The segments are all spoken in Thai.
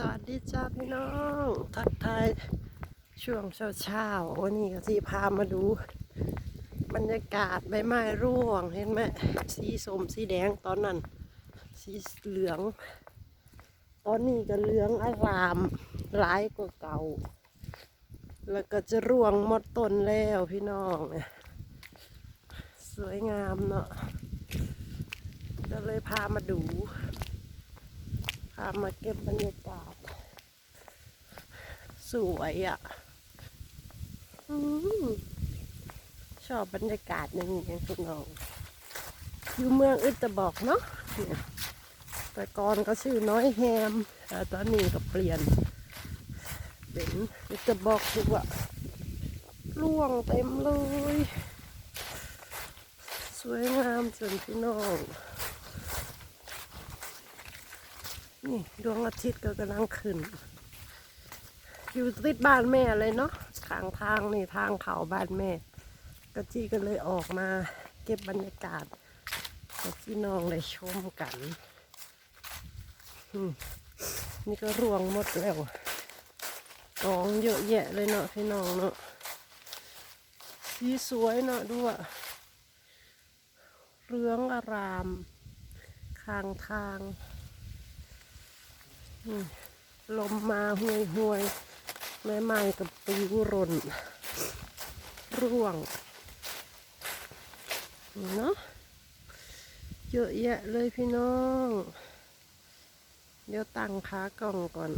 สวัสดีจ้าพี่น้อง ทักทายช่วงเช้าเช้าๆวันนี้ก็ที่พามาดู บรรยากาศใบไม้ร่วงเห็นไหมสีส้มสีแดงตอนนั้น สีเหลือง ตอนนี้ก็เหลืองอารามร้ายกว่าเก่า แล้วก็จะร่วงหมดต้นแล้วพี่น้องเนี่ยสวยงามเนาะก็เลยพามาดู พามาเก็บบรรยากาศ สวยอะอชอบบรรยากาศอย่างนี้คุณน้องอยู่เมืองอึดจะบอกเนาะเนี่ยแต่ก่อนก็ชื่อน้อยแฮมแต่ตอนนี้ก็เปลี่ยนเป็นอึดจะบอกคือว่าร่วงเต็มเลย สวยงามจนพี่น้อง นี่ดวงอาทิตย์ก็กำลังขึ้น อยู่ติดบ้านแม่เลยเนาะทางทางนี่ทางเขาบ้านแม่ กะจีก็เลยออกมาเก็บบรรยากาศให้พี่น้องได้ชมกันนี่ก็ร่วงหมดแล้วกองเยอะแยะเลยเนาะพี่น้องเนาะสีสวยเนาะด้วยเรืองอาราม ข้างทาง ลมมาห่วยห่วยๆแม่ไม้กับปลิวร่นร่วงเนาะเยอะแยะเลยพี่น้อง เดี๋ยวตั้งขากล่องก่อน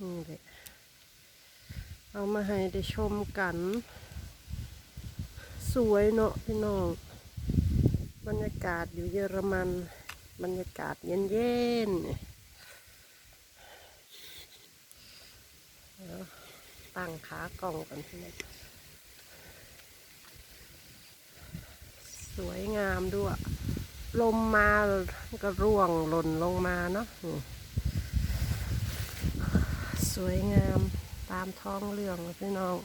นี่แหละเอามาให้ได้ชมกัน สวยเนาะพี่น้อง บรรยากาศอยู่เยอรมัน บรรยากาศเย็นๆเนี่ยเดี๋ยวตั้งขากล่องกันพี่น้องสวยงามด้วย ลมมาก็ร่วงหล่นลงมาเนาะสวยงามตามท้องเรื่องพี่น้อง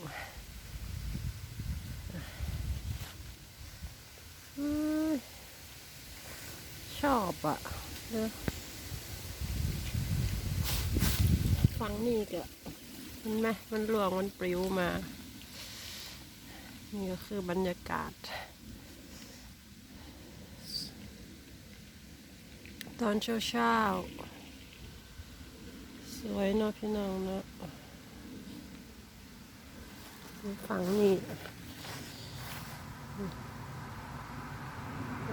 อืม ชอบอะ่ะเนะฟังนี่ก็มันไหมมันหลวงมันปลิวมา นี่ก็คือบรรยากาศ ตอนเช้าเช้าๆสวยเนาะพี่น้องเนาะฟังนี่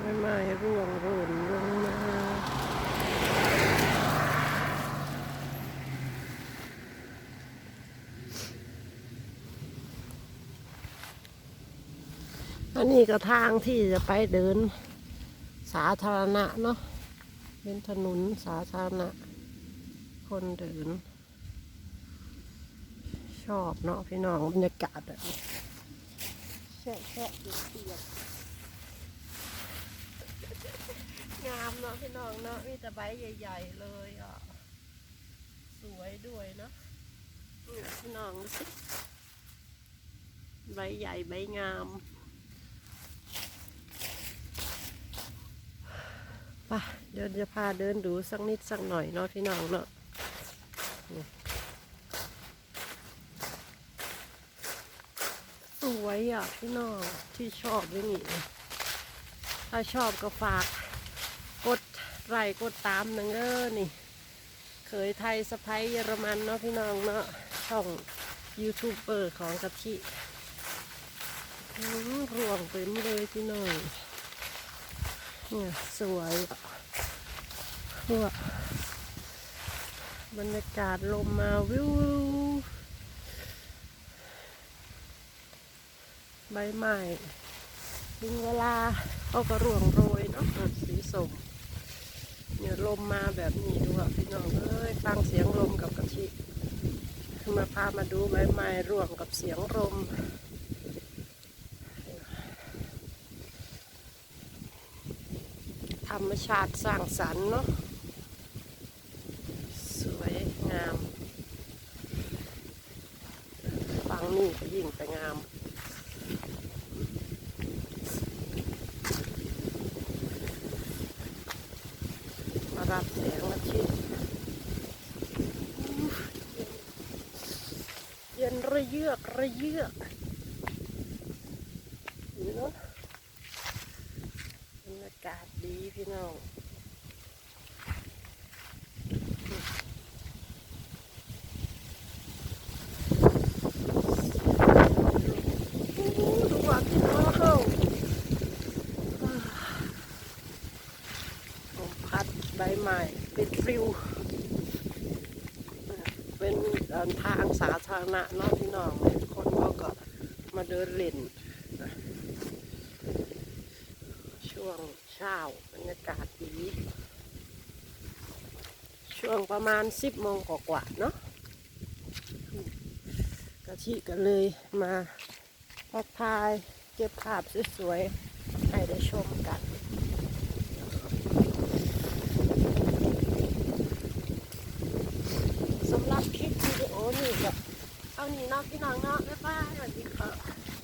ไม้ไม้ร่วงหล่นลงมา อันนี้ก็ทางที่จะไปเดินสาธารณะเนาะเป็นถนนสาธารณะ คนเดิน ชอบเนาะพี่น้องบรรยากาศแบบนี้แช่แช่เปียกงามเนาะพี่น้องเนาะมีแต่ใบใหญ่ ๆ เลยอะสวยด้วยเนาะพี่น้องดูสิใบใหญ่ใบงาม ไปเดี๋ยวจะพาเดินดูสักนิดสักหน่อยเนาะพี่น้องเนาะสวยอะพี่น้องที่ชอบอย่างนี้ถ้าชอบก็ฝาก กดไลค์กดตามหนังเออนี่ เคยไทยสะพ้ยเยอรมันเนาะพี่น้องเนาะช่องยูทูบเบอร์ของกะทิอืมรวงเต็มเลยพี่น้อง เนี่ยสวยพวกบรรยากาศลมมาวิวใบไม้ถึงเวลาเขาก็ร่วงโรยเนาะสีส้มเนี่ยลมมาแบบนี้ดูอะพี่น้องเอ้ยฟังเสียงลมกับกะทิมาพามาดูใบไม้ร่วงกับเสียงลม ธรรมชาติสร้างสรรค์เนาะสวยงามฟังนี่ก็ยิ่งไปงามมารับแสงมาชิตเย็นระเยือกระเยือกนี่เนาะากาศดีพี่น้องว่าพี่น้องเข้าลมพัดใบไม้เป็นฟิว เป็นเดินทางสาธารณะเนาะพี่น้อง คนเขาก็มาเดินเล่นนะ ช่วงเช้าบรรยากาศดี ช่วงประมาณสิบโมงกว่าๆเนาะกะทิก็เลยมาทักทายเก็บภาพสวยๆ ให้ได้ชมกันสำหรับคลิปวิดีโอนี่ก็เอานี่นาะพี่น้องเนาะบ๊ายบายสวัสดีค่ะ